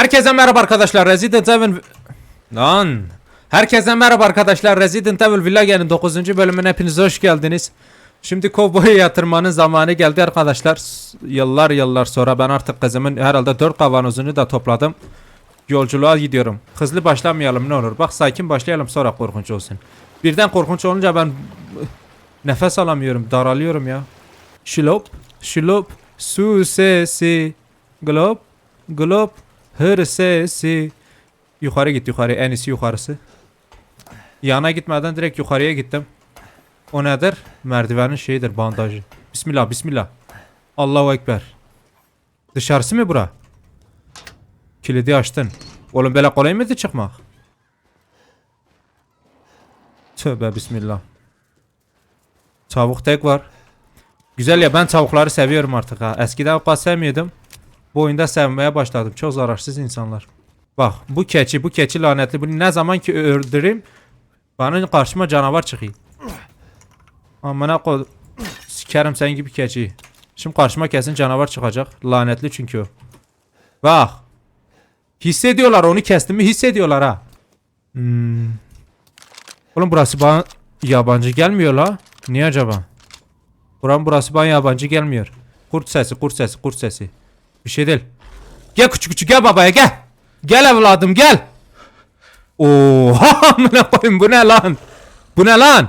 Herkese merhaba arkadaşlar. Resident Evil... Lan. Herkese merhaba arkadaşlar. Resident Evil Village'nin 9. bölümüne hepiniz hoş geldiniz. Şimdi kovboyu yatırmanın zamanı geldi arkadaşlar. Yıllar yıllar sonra ben artık kızımın herhalde 4 kavanozunu da topladım. Yolculuğa gidiyorum. Hızlı başlamayalım ne olur. Bak sakin başlayalım sonra korkunç olsun. Birden korkunç olunca ben nefes alamıyorum. Daralıyorum ya. Şilop, şilop, su sesi, glop, glop, hır sesi. Yukarı git yukarı, en iyisi yukarısı. Yana gitmeden direkt yukarıya gittim. O nedir? Merdivenin şeyidir, bandajı. Bismillah, bismillah. Allahu Ekber. Dışarısı mı bura? Kilidi açtın. Oğlum böyle kolay mıydı çıkmak? Tövbe bismillah. Tavuk tek var. Güzel ya ben tavukları seviyorum artık ha. Eskiden o kadar sevmiyordum. Bu oyunda sevmeye başladım. Çok zararsız insanlar. Bak bu keçi bu keçi lanetli. Bunu ne zaman ki öldüreyim bana karşıma canavar çıkıyor. Amına koy. Sikerim sen gibi keçi. Şimdi karşıma kesin canavar çıkacak. Lanetli çünkü o. Bak. Hissediyorlar onu kestimi hissediyorlar ha. Hmm. Oğlum burası bana yabancı gelmiyor la. Niye acaba? Buram burası bana yabancı gelmiyor. Kurt sesi, kurt sesi, kurt sesi. Bir şey değil. Gel küçük küçük gel babaya gel. Gel evladım gel. Oha amına koyayım bu ne lan? Bu ne lan?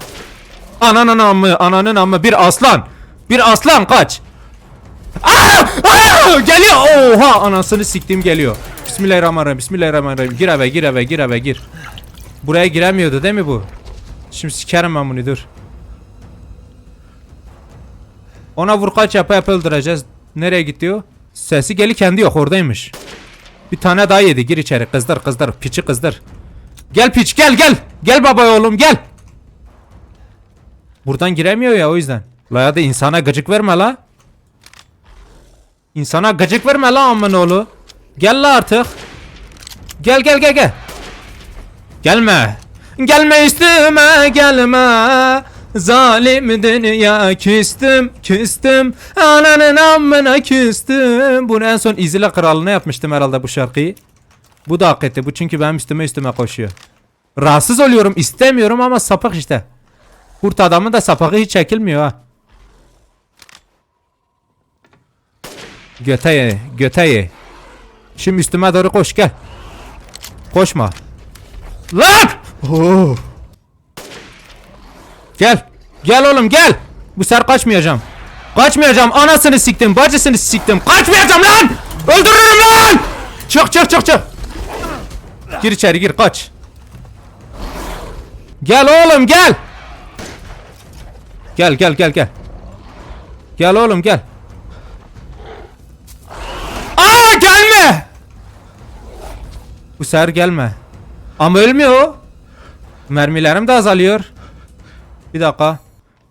Ananın amı, ananın amı bir aslan. Bir aslan kaç. Aa! Aa! Geliyor. Oha anasını siktim geliyor. Bismillahirrahmanirrahim. Bismillahirrahmanirrahim. Gir eve, gir eve, gir eve, gir. Buraya giremiyordu değil mi bu? Şimdi sikerim ben bunu dur. Ona vur kaç yapa yapa öldüreceğiz. Nereye o? Sesi geli kendi yok oradaymış. Bir tane daha yedi gir içeri kızdır kızdır piçi kızdır. Gel piç gel gel. Gel baba oğlum gel. Buradan giremiyor ya o yüzden. La ya da insana gıcık verme la. İnsana gıcık verme la amın oğlu. Gel la artık. Gel gel gel gel. Gelme. Gelme üstüme gelme. Zalim dünya küstüm küstüm. Ananın amına küstüm. Bunu en son İzile Kralı'na yapmıştım herhalde bu şarkıyı. Bu da hak etti. Bu çünkü benim üstüme üstüme koşuyor. Rahatsız oluyorum istemiyorum ama sapık işte. Kurt adamın da sapığı hiç çekilmiyor ha. Göte ye, göte ye. Şimdi üstüme doğru koş gel. Koşma. Lan! Oo. Gel. Gel oğlum gel. Bu sefer kaçmayacağım. Kaçmayacağım. Anasını siktim, bacısını siktim. Kaçmayacağım lan! Öldürürüm lan! Çık çık çık çık. Gir içeri gir kaç. Gel oğlum gel. Gel gel gel gel. Gel oğlum gel. Aa gelme. Bu sefer gelme. Ama ölmüyor. Mermilerim de azalıyor. Bir dakika.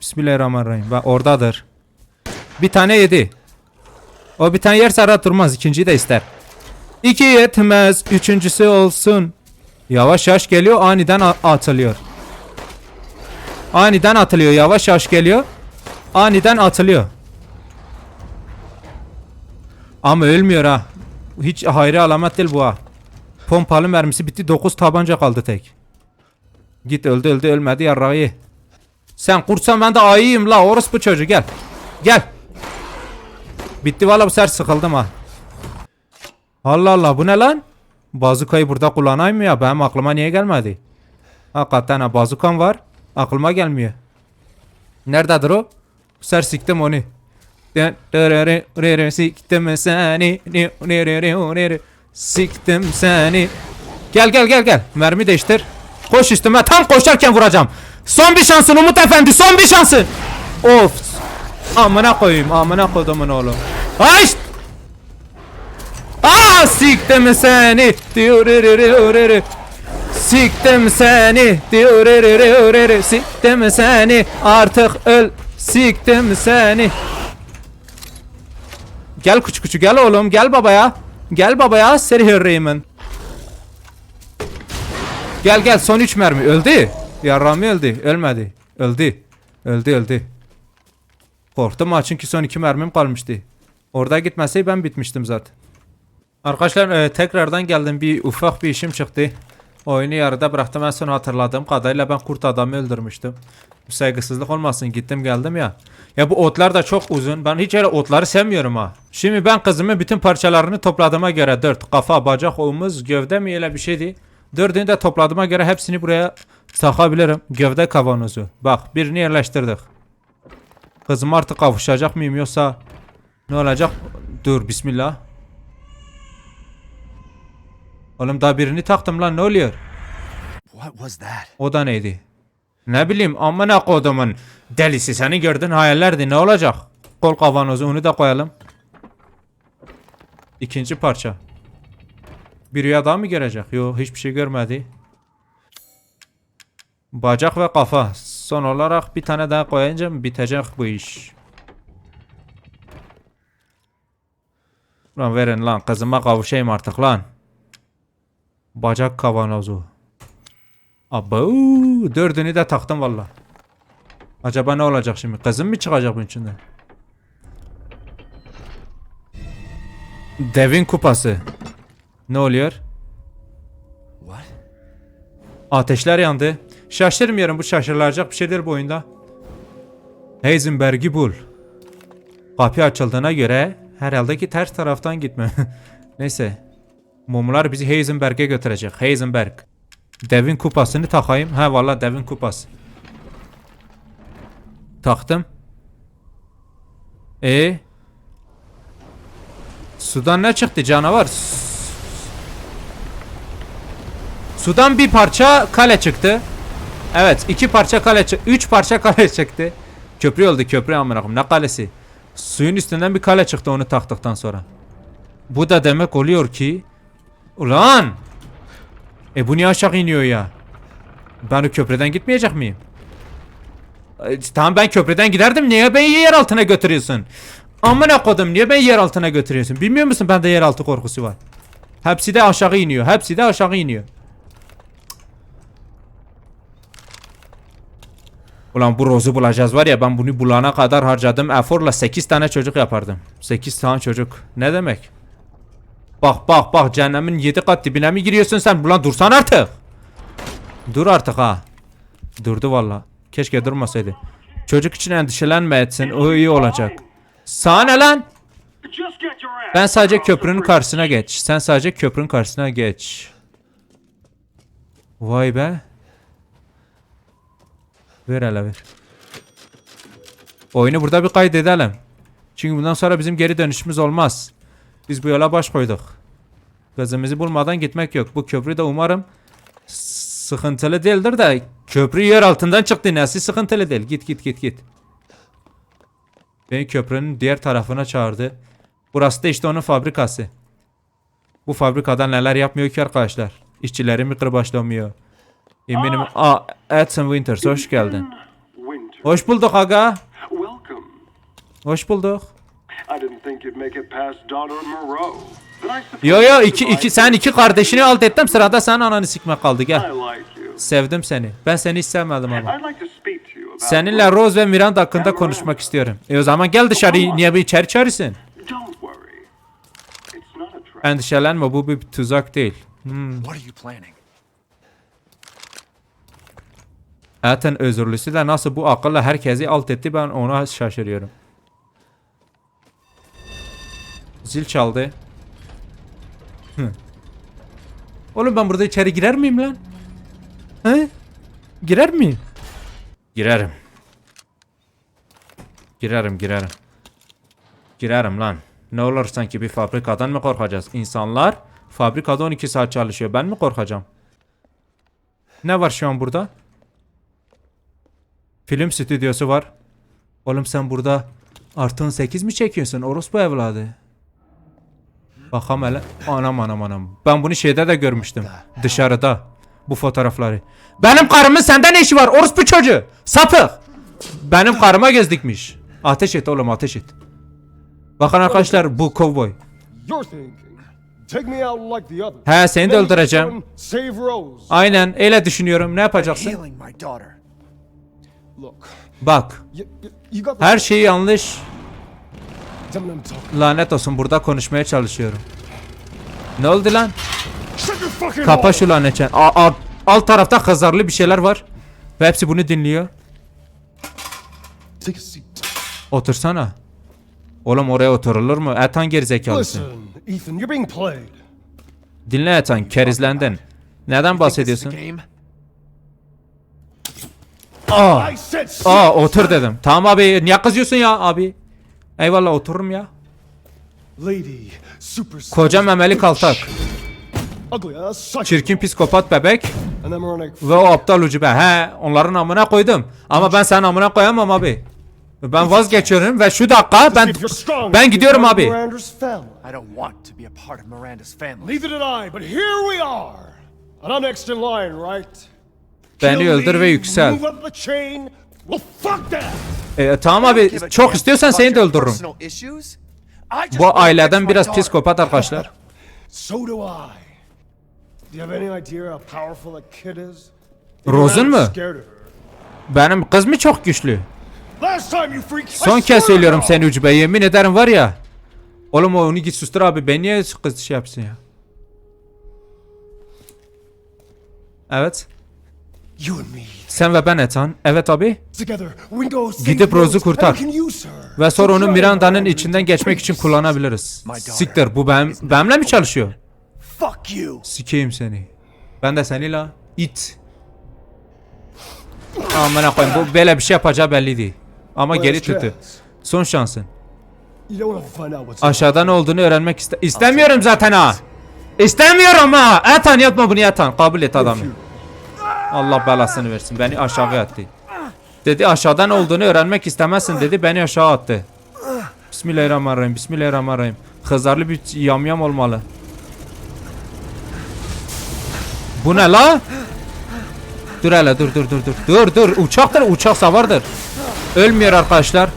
Bismillahirrahmanirrahim. Bak oradadır. Bir tane yedi. O bir tane yerse rahat durmaz. İkinciyi de ister. İki yetmez. Üçüncüsü olsun. Yavaş yavaş geliyor. Aniden atılıyor. Aniden atılıyor. Yavaş yavaş geliyor. Aniden atılıyor. Ama ölmüyor ha. Hiç hayri alamet değil bu ha. Pompalı mermisi bitti. 9 tabanca kaldı tek. Git öldü öldü ölmedi yarrağı. Sen kurtsan ben de ayıyım la orospu çocuğu gel. Gel. Bitti valla bu sefer sıkıldım ha. Allah Allah bu ne lan? Bazukayı burada kullanayım mı ya? Benim aklıma niye gelmedi? Hakikaten ha bazukam var. Aklıma gelmiyor. Nerededir o? Bu sefer siktim onu. Siktim seni. Siktim seni. Gel gel gel gel. Mermi değiştir. Koş üstüme. Tam koşarken vuracağım. Son bir şansın Umut Efendi. Son bir şansın. Of. Amına koyayım. Amına kodumun oğlum. Ay! Aa siktim seni. Diyorere Siktim seni. Diyorere Siktim seni. Artık öl. Siktim seni. Gel küçük küçük gel oğlum gel babaya. Gel babaya Serhi Raymond. Gel gel son 3 mermi öldü. Yarrami öldü. Ölmedi. Öldü. Öldü öldü. Korktum ha çünkü son 2 mermim kalmıştı. Orada gitmeseydi ben bitmiştim zaten. Arkadaşlar e, tekrardan geldim. Bir ufak bir işim çıktı. Oyunu yarıda bıraktım. En son hatırladığım kadarıyla ben kurt adamı öldürmüştüm. Bu saygısızlık olmasın. Gittim geldim ya. Ya bu otlar da çok uzun. Ben hiç öyle otları sevmiyorum ha. Şimdi ben kızımın bütün parçalarını topladığıma göre 4 kafa, bacak, omuz, gövde mi öyle bir şeydi. Dördünü de topladığıma göre hepsini buraya takabilirim. Gövde kavanozu. Bak birini yerleştirdik. Kızım artık kavuşacak mıyım yoksa ne olacak? Dur bismillah. Oğlum daha birini taktım lan ne oluyor? O da neydi? Ne bileyim amına kodumun delisi seni gördün hayallerdi ne olacak? Kol kavanozu onu da koyalım. İkinci parça. Bir rüya daha mı görecek? Yok hiçbir şey görmedi. Bacak ve kafa. Son olarak bir tane daha koyunca bitecek bu iş? Lan verin lan kızıma kavuşayım artık lan. Bacak kavanozu. Abo dördünü de taktım valla. Acaba ne olacak şimdi? Kızım mı çıkacak bunun içinden? Devin kupası. Ne oluyor? What? Ateşler yandı. Şaşırmıyorum bu şaşırılacak bir şey değil bu oyunda. Heisenberg'i bul. Kapı açıldığına göre herhalde ki ters taraftan gitme. Neyse. Mumlar bizi Heisenberg'e götürecek. Heisenberg. Devin kupasını takayım. Ha valla devin kupası. Taktım. E Sudan ne çıktı canavar? Sudan bir parça kale çıktı. Evet iki parça kale çıktı. Üç parça kale çıktı. Köprü oldu köprü amına. Ne kalesi? Suyun üstünden bir kale çıktı onu taktıktan sonra. Bu da demek oluyor ki Ulan! E bu niye aşağı iniyor ya? Ben o köprüden gitmeyecek miyim? E, tamam ben köprüden giderdim. Niye beni yer altına götürüyorsun? Amına kodum niye beni yer altına götürüyorsun? Bilmiyor musun bende yer altı korkusu var. Hepsi de aşağı iniyor. Hepsi de aşağı iniyor. Ulan bu rozu bulacağız var ya ben bunu bulana kadar harcadım eforla 8 tane çocuk yapardım. 8 tane çocuk. Ne demek? Bak bak bak cehennemin 7 kat dibine mi giriyorsun sen? Ulan dursan artık. Dur artık ha. Durdu valla. Keşke durmasaydı. Çocuk için endişelenme etsin. O iyi olacak. Sana ne lan? Ben sadece köprünün karşısına geç. Sen sadece köprünün karşısına geç. Vay be. Ver hele ver. Oyunu burada bir kaydedelim. Çünkü bundan sonra bizim geri dönüşümüz olmaz. Biz bu yola baş koyduk. Kızımızı bulmadan gitmek yok. Bu köprü de umarım sıkıntılı değildir de köprü yer altından çıktı. Nesi sıkıntılı değil. Git git git git. Beni köprünün diğer tarafına çağırdı. Burası da işte onun fabrikası. Bu fabrikada neler yapmıyor ki arkadaşlar? İşçileri mi kırbaçlamıyor? Eminim. Aa, Edson Winters hoş geldin. Winter. Hoş bulduk aga. Welcome. Hoş bulduk. I didn't think you'd make it past daughter Moreau. But I suppose Yo yo iki iki sen iki kardeşini alt ettim sırada sen ananı sikme kaldı gel. Sevdim seni. Ben seni hiç sevmedim ama. Seninle Rose ve Miranda hakkında konuşmak istiyorum. E o zaman gel dışarı niye bir içeri çağırırsın? Endişelenme bu bir tuzak değil. What are you planning? Zaten özürlüsü de nasıl bu akılla herkesi alt etti ben ona şaşırıyorum. Zil çaldı. Hı. Oğlum ben burada içeri girer miyim lan? He? Girer miyim? Girerim. Girerim girerim. Girerim lan. Ne olur sanki bir fabrikadan mı korkacağız? İnsanlar fabrikada 12 saat çalışıyor. Ben mi korkacağım? Ne var şu an burada? Film stüdyosu var. Oğlum sen burada artı 18 mi çekiyorsun? Orospu evladı. Bakalım hele. Anam anam anam. Ben bunu şeyde de görmüştüm. Dışarıda. Bu fotoğrafları. Benim karımın sende ne işi var? Orospu çocuğu. Sapık. Benim karıma göz dikmiş. Ateş et oğlum ateş et. Bakın arkadaşlar bu kovboy. He seni de öldüreceğim. Aynen öyle düşünüyorum. Ne yapacaksın? Bak. you, you, you got the Her şey yanlış. Lanet olsun burada konuşmaya çalışıyorum. Ne oldu lan? Kapa şu lanetçen. A- a- alt tarafta kızarlı bir şeyler var. Ve hepsi bunu dinliyor. Otursana. Oğlum oraya oturulur mu? Gerizekalısın. Ethan, played. Dinle Etan, kerizlendin. Neden bahsediyorsun? Aa, I said sit. aa otur dedim. Tamam abi, niye kızıyorsun ya abi? Eyvallah otururum ya. Lady, super Koca memeli kaltak. Çirkin psikopat bebek ve o aptal ucube. He, onların amına koydum. Ama ben senin amına koyamam abi. Ben vazgeçiyorum ve şu dakika ben See if you're strong ben gidiyorum abi. Miranda's family. I don't want to be a part of Miranda's family. Neither did I, but here we are. And I'm next in line, right? Beni öldür ve yüksel. That. E, tamam abi çok istiyorsan seni de öldürürüm. Bu aileden biraz psikopat arkadaşlar. Rose'un mu? Benim kız mı çok güçlü? Son kez söylüyorum seni ucube yemin ederim var ya. Oğlum onu git sustur abi ben niye kız şey yapsın ya? Evet. Sen ve ben Ethan. Evet abi. Gidip Rose'u Rose, kurtar. Ve sonra onu Miranda'nın Miranda içinden geçmek için kullanabiliriz. Siktir bu benim, benimle mi çalışıyor? Sikeyim seni. Ben de seni la. İt. Amına koyayım bu böyle bir şey yapacağı belliydi. Ama Last geri tuttu. Son şansın. Aşağıda ne olduğunu öğrenmek iste istemiyorum zaten ha. İstemiyorum ha. Etan yapma bunu Etan. Kabul et adamı. Allah belasını versin. Beni aşağı attı. Dedi aşağıda ne olduğunu öğrenmek istemezsin dedi. Beni aşağı attı. Bismillahirrahmanirrahim. Bismillahirrahmanirrahim. Kızarlı bir yamyam olmalı. Bu ne la? Dur hele dur dur dur dur. Dur dur uçaktır uçak savardır. Ölmüyor arkadaşlar.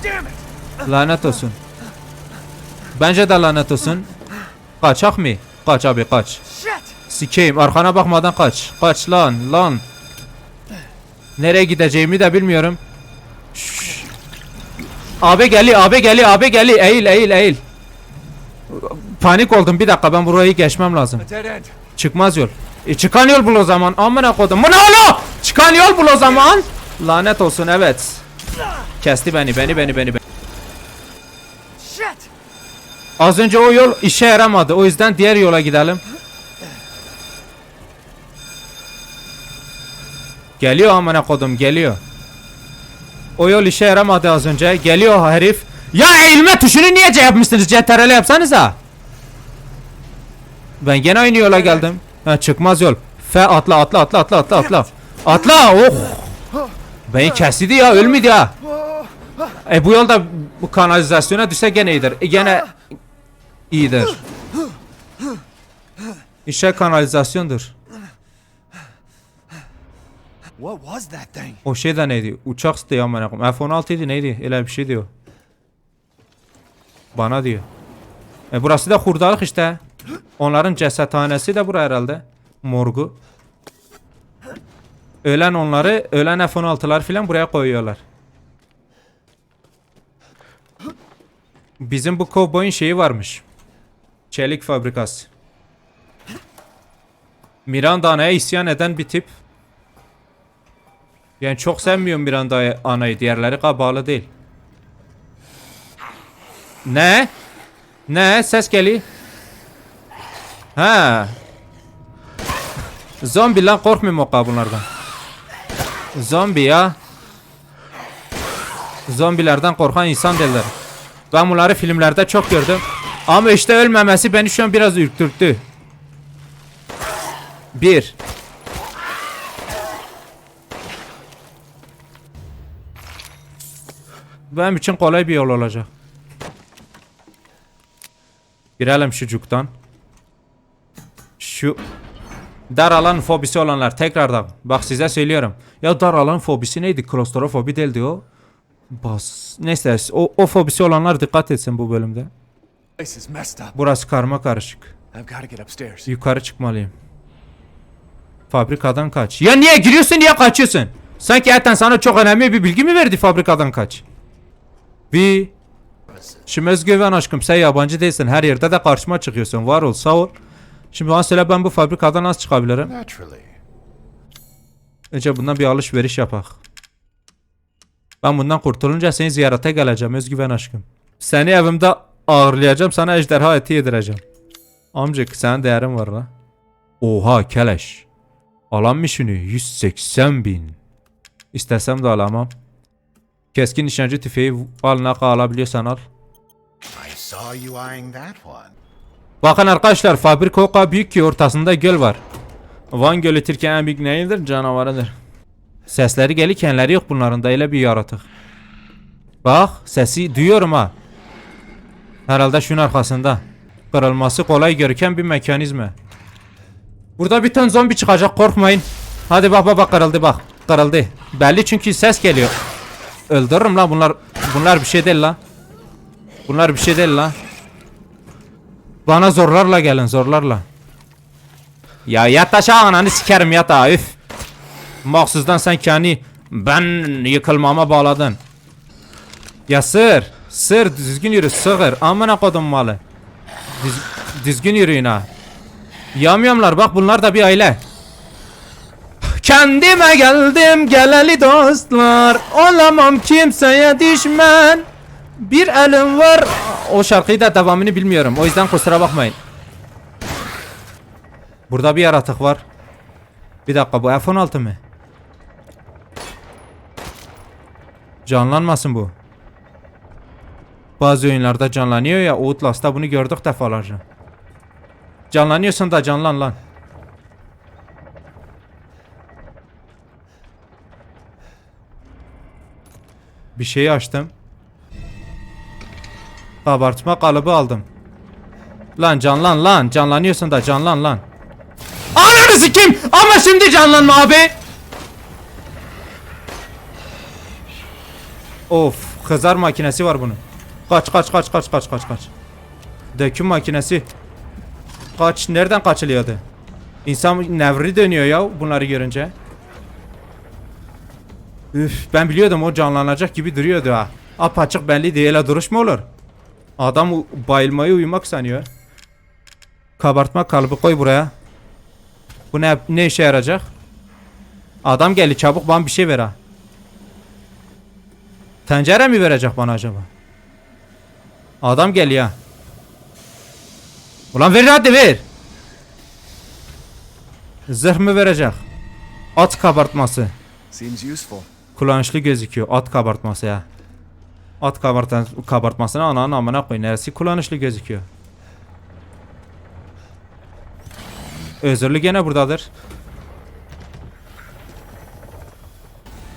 Lanet olsun. Bence de lanet olsun. Kaçak mı? Kaç abi kaç. Sikeyim arkana bakmadan kaç. Kaç lan lan. Nereye gideceğimi de bilmiyorum. Şşş. Abi geli abi geli abi geli eğil eğil eğil. Panik oldum bir dakika ben burayı geçmem lazım. Çıkmaz yol. E çıkan yol bul o zaman. Amına kodum. Bu ne oğlum? Çıkan yol bul o zaman. Lanet olsun evet. Kesti beni beni beni beni. beni. Az önce o yol işe yaramadı. O yüzden diğer yola gidelim. Geliyor amına kodum geliyor. O yol işe yaramadı az önce. Geliyor herif. Ya eğilme tuşunu niye şey yapmışsınız? CTRL yapsanıza. Ben gene aynı yola geldim. Ha çıkmaz yol. F atla atla atla atla atla atla. Atla oh. Beni kestiydi ya ölmedi ya. E bu yolda bu kanalizasyona düşse gene iyidir. E, gene iyidir. İşe kanalizasyondur. What was that thing? O şey de neydi? Uçak diyor amına koyayım. F-16 idi neydi? Öyle bir şey diyor. Bana diyor. E burası da hurdalık işte. Onların cesethanesi de bura herhalde. Morgu. Ölen onları, ölen F-16'lar filan buraya koyuyorlar. Bizim bu kovboyun şeyi varmış. Çelik fabrikası. Miranda anaya isyan eden bir tip. Yani çok sevmiyorum Miranda anayı. Diğerleri kabalı değil. Ne? Ne? Ses geliyor. Ha. Zombi lan korkmuyorum o bunlardan. Zombi ya. Zombilerden korkan insan derler. Ben bunları filmlerde çok gördüm. Ama işte ölmemesi beni şu an biraz ürktürttü. Bir. Benim için kolay bir yol olacak. Girelim şu cuktan. Şu dar alan fobisi olanlar tekrardan bak size söylüyorum. Ya dar alan fobisi neydi? Klostrofobi değildi o. Bas. Neyse o, o fobisi olanlar dikkat etsin bu bölümde. Burası karma karışık. Yukarı çıkmalıyım. Fabrikadan kaç. Ya niye giriyorsun niye kaçıyorsun? Sanki Eten sana çok önemli bir bilgi mi verdi fabrikadan kaç? Bir. Şimdi özgüven aşkım sen yabancı değilsin. Her yerde de karşıma çıkıyorsun. Var ol sağ ol. Şimdi bana söyle ben bu fabrikadan nasıl çıkabilirim? Önce bundan bir alışveriş yapak. Ben bundan kurtulunca seni ziyarete geleceğim özgüven aşkım. Seni evimde ağırlayacağım sana ejderha eti yedireceğim. Amcık senin değerin var la. Oha keleş. Alan mı şunu? 180 bin. İstesem de alamam. Keskin nişancı tüfeği al ne alabiliyorsan al. Bakın arkadaşlar fabrika o kadar büyük ki ortasında göl var. Van Gölü Türkiye'nin en büyük neyidir? Canavarıdır. Sesleri gelirkenleri yok bunların da öyle bir yaratık. Bak sesi duyuyorum ha. Herhalde şunun arkasında. Kırılması kolay görüken bir mekanizma. Burada bir ton zombi çıkacak korkmayın. Hadi bak bak bak kırıldı bak. Kırıldı. Belli çünkü ses geliyor. Öldürürüm lan bunlar. Bunlar bir şey değil la. Bunlar bir şey değil la. Bana zorlarla gelin zorlarla. Ya yat aşağı ananı sikerim yat ha üf. Maksuzdan sen kendi ben yıkılmama bağladın. Ya sır. Sır düzgün yürü sığır. Amına kodum malı. Düz, düzgün yürüyün ha. Yamyamlar bak bunlar da bir aile. Kendime geldim geleli dostlar. Olamam kimseye düşman. Bir elim var. O şarkıyı da devamını bilmiyorum. O yüzden kusura bakmayın. Burada bir yaratık var. Bir dakika bu F-16 mı? Canlanmasın bu. Bazı oyunlarda canlanıyor ya Outlast'ta bunu gördük defalarca. Canlanıyorsun da canlan lan. Bir şeyi açtım. Kabartma kalıbı aldım. Lan canlan lan. Canlanıyorsun da canlan lan. Ananı sikim! Ama şimdi canlanma abi. Of, kızar makinesi var bunun. Kaç kaç kaç kaç kaç kaç kaç. Döküm makinesi. Kaç nereden kaçılıyordu? İnsan nevri dönüyor ya bunları görünce. Üf, ben biliyordum o canlanacak gibi duruyordu ha. Apaçık belli değil öyle duruş mu olur? Adam bayılmayı uyumak sanıyor. Kabartma kalıbı koy buraya. Bu ne ne işe yarayacak? Adam geldi çabuk bana bir şey ver ha. Tencere mi verecek bana acaba? Adam geliyor. Ulan ver hadi ver. Zırh mı verecek? At kabartması. Seems useful. Kullanışlı gözüküyor. At kabartması ya. At kabartan, kabartmasına ananın amına koy. Neresi kullanışlı gözüküyor. Özürlü gene buradadır.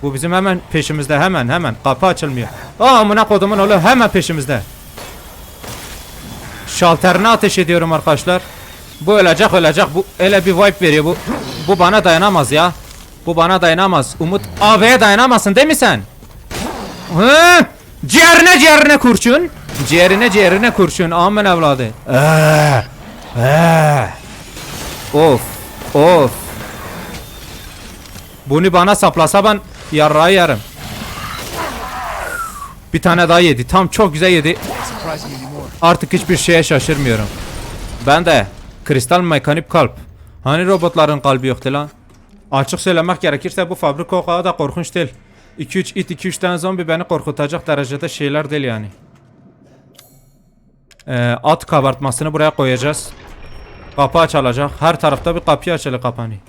Bu bizim hemen peşimizde hemen hemen kapı açılmıyor. Aa amına kodumun oğlu hemen peşimizde. Şalterine ateş ediyorum arkadaşlar. Bu ölecek ölecek. Bu öyle bir vibe veriyor bu. Bu bana dayanamaz ya. Bu bana dayanamaz. Umut AB'ye dayanamazsın değil mi sen? Hı? Ciğerine ciğerine kurşun. Ciğerine ciğerine kurşun. Aman evladı. Ee, ee. Of. Of. Bunu bana saplasa ben yarrağı yerim. Bir tane daha yedi. Tam çok güzel yedi. Artık hiçbir şeye şaşırmıyorum. Ben de kristal mekanik kalp. Hani robotların kalbi yoktu lan? Açık söylemek gerekirse bu fabrika o kadar da korkunç değil. 2-3 it 2-3 tane zombi beni korkutacak derecede şeyler değil yani. Ee, at kabartmasını buraya koyacağız. Kapı açılacak. Her tarafta bir kapı açılı kapanıyor.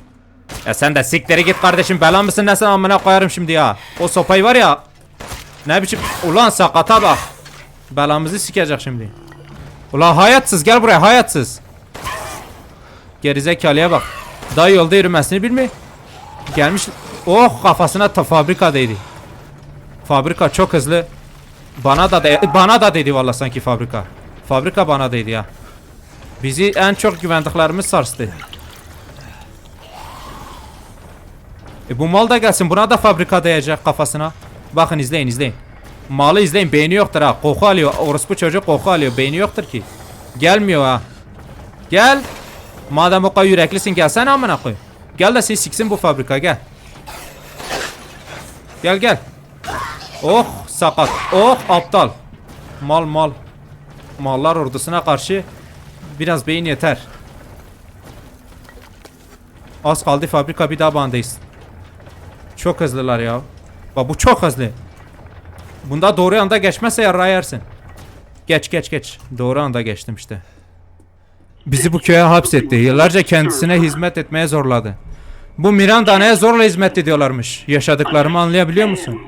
Ya sen de sikleri git kardeşim bela mısın ne sen amına koyarım şimdi ya. O sopayı var ya. Ne biçim ulan sakata bak. Belamızı sikecek şimdi. Ulan hayatsız gel buraya hayatsız. Gerizekalıya bak. Daha yolda yürümesini bilmiyor. Gelmiş. Oh kafasına ta fabrika değdi. Fabrika çok hızlı. Bana da de bana da dedi vallahi sanki fabrika. Fabrika bana dedi ya. Bizi en çok güvendiklerimiz sarstı. E bu mal da gelsin buna da fabrika dayayacak kafasına. Bakın izleyin izleyin. Malı izleyin beyni yoktur ha. Koku alıyor. Orospu çocuk koku alıyor. Beyni yoktur ki. Gelmiyor ha. Gel. Madem o kadar yüreklisin gelsene amına koy. Gel de seni siksin bu fabrika gel. Gel gel. Oh sakat. Oh aptal. Mal mal. Mallar ordusuna karşı biraz beyin yeter. Az kaldı fabrika bir daha bandayız. Çok hızlılar ya. Bak bu çok hızlı. Bunda doğru anda geçmezse yarrağı yersin. Geç geç geç. Doğru anda geçtim işte. Bizi bu köye hapsetti. Yıllarca kendisine hizmet etmeye zorladı. Bu Miranda'ya zorla hizmet ediyorlarmış. Yaşadıklarımı anlayabiliyor musun?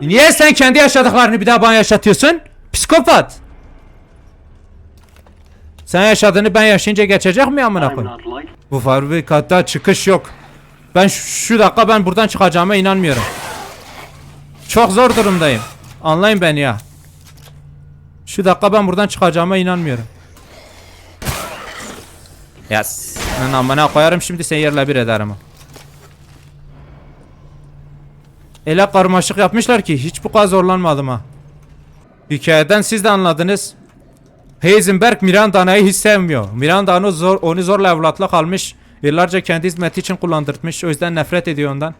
Niye sen kendi yaşadıklarını bir daha bana yaşatıyorsun? Psikopat. Sen yaşadığını ben yaşayınca geçecek mi amına koyayım? Bu fabrikada çıkış yok. Ben şu, şu dakika ben buradan çıkacağıma inanmıyorum. Çok zor durumdayım. Anlayın beni ya. Şu dakika ben buradan çıkacağıma inanmıyorum. Yes. Lan amına koyarım şimdi seni yerle bir ederim. Ele karmaşık yapmışlar ki hiç bu kadar zorlanmadım ha. Hikayeden siz de anladınız. Heisenberg Miranda'yı hiç sevmiyor. Miranda onu, zor, onu zorla evlatla kalmış. Yıllarca kendi hizmeti için kullandırtmış. O yüzden nefret ediyor ondan.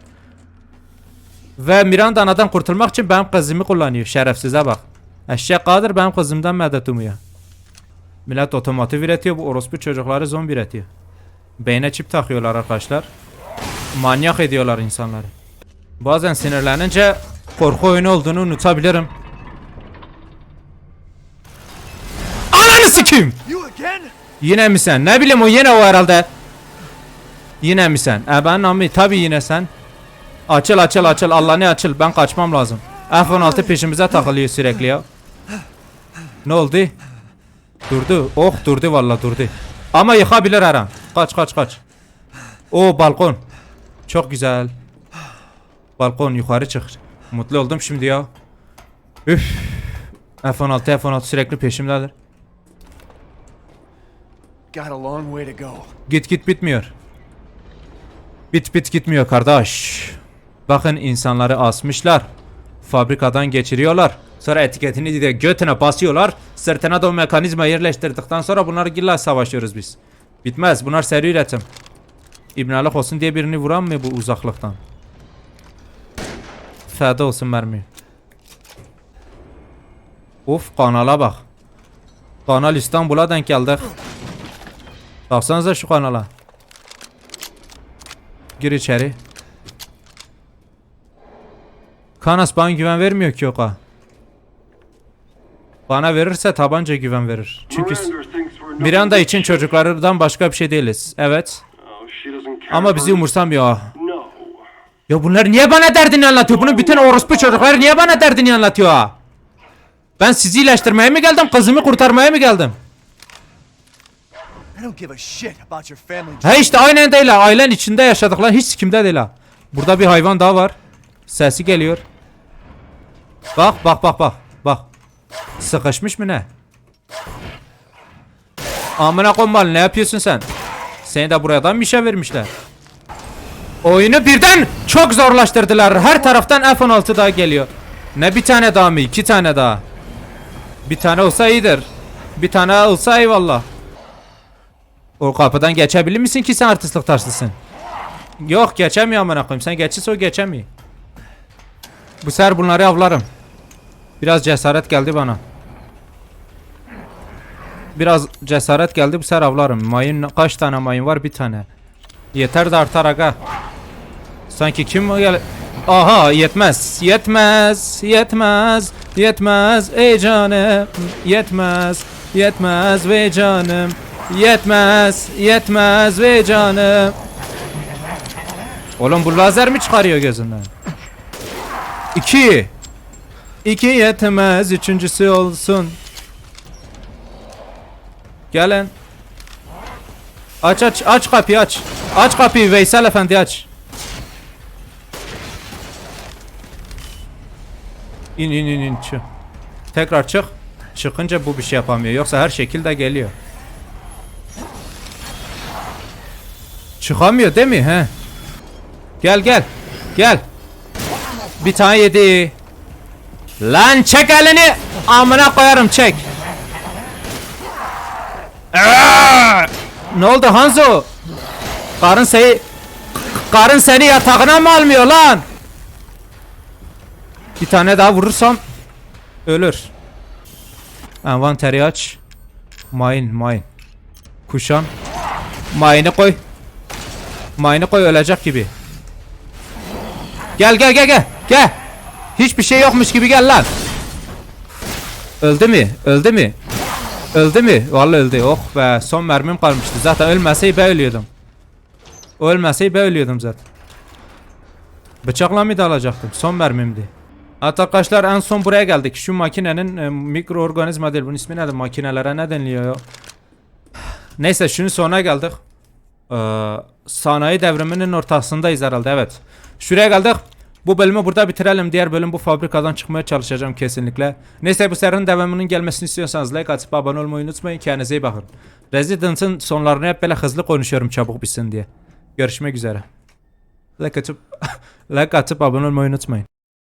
Ve Miranda'dan kurtulmak için benim kızımı kullanıyor. Şerefsize bak. Eşek kadir benim kızımdan medet umuyor. Millet otomotiv üretiyor. Bu orospu çocukları zombi üretiyor. Beyne çip takıyorlar arkadaşlar. Manyak ediyorlar insanları. Bazen sinirlenince korku oyunu olduğunu unutabilirim. Ananı sikeyim. Yine mi sen? Ne bileyim o yine o herhalde. Yine mi sen? E ben Ami tabi yine sen. Açıl açıl açıl Allah ne açıl ben kaçmam lazım. F-16 peşimize takılıyor sürekli ya. Ne oldu? Durdu. Oh durdu valla durdu. Ama yıkabilir her an. Kaç kaç kaç. O balkon. Çok güzel. Balkon yukarı çık. Mutlu oldum şimdi ya. Üf. F-16 F-16 sürekli peşimdedir. Got a long way to go. Git git bitmiyor. Bit bit gitmiyor kardeş. Bakın insanları asmışlar. Fabrikadan geçiriyorlar. Sonra etiketini de götüne basıyorlar. Sırtına da o mekanizma yerleştirdikten sonra bunları gilla savaşıyoruz biz. Bitmez. Bunlar seri üretim. İbnalık olsun diye birini vuran mı bu uzaklıktan? Feda olsun mermi. Of kanala bak. Kanal İstanbul'a denk geldik. Baksanıza şu kanala. Gir içeri. Kanas bana güven vermiyor ki yoka. Bana verirse tabanca güven verir. Çünkü Miranda için çocuklardan başka bir şey değiliz. Evet. Oh, Ama bizi umursamıyor. Ya bunlar niye bana derdini anlatıyor? Bunun bütün orospu çocuklar niye bana derdini anlatıyor? Ben sizi iyileştirmeye mi geldim? Kızımı kurtarmaya mı geldim? He işte aynen değil ha. Ailen içinde yaşadıklar hiç kimde değil ha. Burada bir hayvan daha var. Sesi geliyor. Bak bak bak bak. Sıkışmış mı ne? Amına koymal ne yapıyorsun sen? Seni de buradan bir şey vermişler. Oyunu birden çok zorlaştırdılar. Her taraftan F-16 daha geliyor. Ne bir tane daha mı? İki tane daha. Bir tane olsa iyidir. Bir tane olsa eyvallah. O kapıdan geçebilir misin ki sen artistlik taşlısın? Yok geçemiyor amına koyayım. Sen geçirse o geçemiyor. Bu sefer bunları avlarım. Biraz cesaret geldi bana. Biraz cesaret geldi bu sefer avlarım. Mayın kaç tane mayın var? Bir tane. Yeter de artar aga. Sanki kim gel... Aha yetmez. Yetmez. Yetmez. Yetmez. Ey canım. Yetmez. Yetmez ve canım. Yetmez. Yetmez ve canım. Oğlum bu lazer mi çıkarıyor gözünden? İki. İki yetmez. Üçüncüsü olsun. Gelin. Aç aç aç kapıyı aç. Aç kapıyı Veysel Efendi aç. İn in in in çık. Tekrar çık. Çıkınca bu bir şey yapamıyor. Yoksa her şekilde geliyor. Çıkamıyor değil mi? He. Gel gel. Gel. Bir tane yedi. Lan çek elini. Amına koyarım çek. Ne oldu Hanzo? Karın seni Karın seni yatağına mı almıyor lan? Bir tane daha vurursam ölür. Envanteri aç. Mine, mine. Kuşan. Mine'i koy. Mine'ı koy ölecek gibi. Gel gel gel gel. Gel. Hiçbir şey yokmuş gibi gel lan. Öldü mü? Öldü mü? Öldü mü? Vallahi öldü. Oh be. Son mermim kalmıştı. Zaten ölmeseydi ben ölüyordum. Ölmeseydi ben ölüyordum zaten. Bıçakla mı alacaktım? Son mermimdi. Hatta arkadaşlar en son buraya geldik. Şu makinenin e, mikroorganizma değil. Bunun ismi nedir? Makinelere ne deniliyor? Neyse şunun sonuna geldik. Ee, sanayi devriminin ortasındayız herhalde evet. Şuraya geldik. Bu bölümü burada bitirelim. Diğer bölüm bu fabrikadan çıkmaya çalışacağım kesinlikle. Neyse bu serinin devamının gelmesini istiyorsanız like atıp abone olmayı unutmayın. Kendinize iyi bakın. Resident'ın sonlarını hep böyle hızlı konuşuyorum çabuk bitsin diye. Görüşmek üzere. Like atıp, like atıp abone olmayı unutmayın.